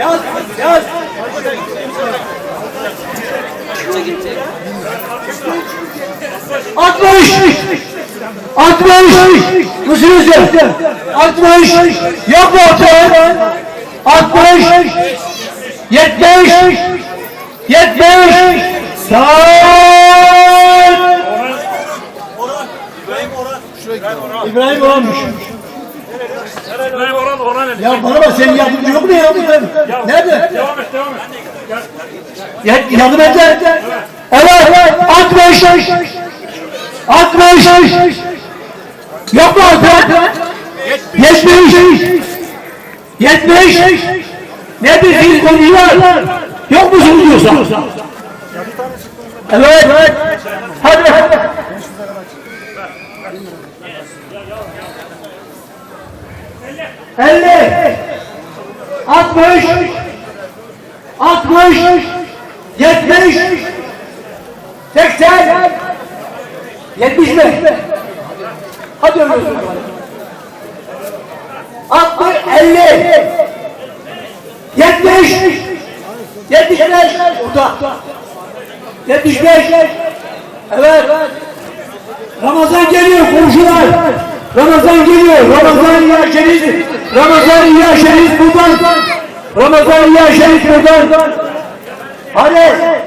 Yaz, yaz. Altmış! Altmış! Nasıl yazıyor? Altmış! Yok mu ortaya? Altmış! Yetmiş! Yetmiş! Sağ İbrahim Orhan'mış. İbrahim Orhan Ali. Ya bana bak senin yardımcı yok mu ya? Nerede? Devam et, devam et. Gel. Ya, yardım et de. Evet, 60. 60. Yok mu orta? 70. 70. Ne bir zil konuyu var? Yok mu zil diyorsa? Evet. Hadi. Elli. Altmış. Altmış. Yetmiş. Seksen. Yetmiş mi? Hadi. Altmış. Elli. Yetmiş. Yetmiş beş. Orada. Yetmiş beş. Evet. Ramazan geliyor komşular. Ramazan geliyor. Ramazan ya şerif. Ramazan ya şerif buradan. Ramazan ya şerif buradan. Hadi. Hadi.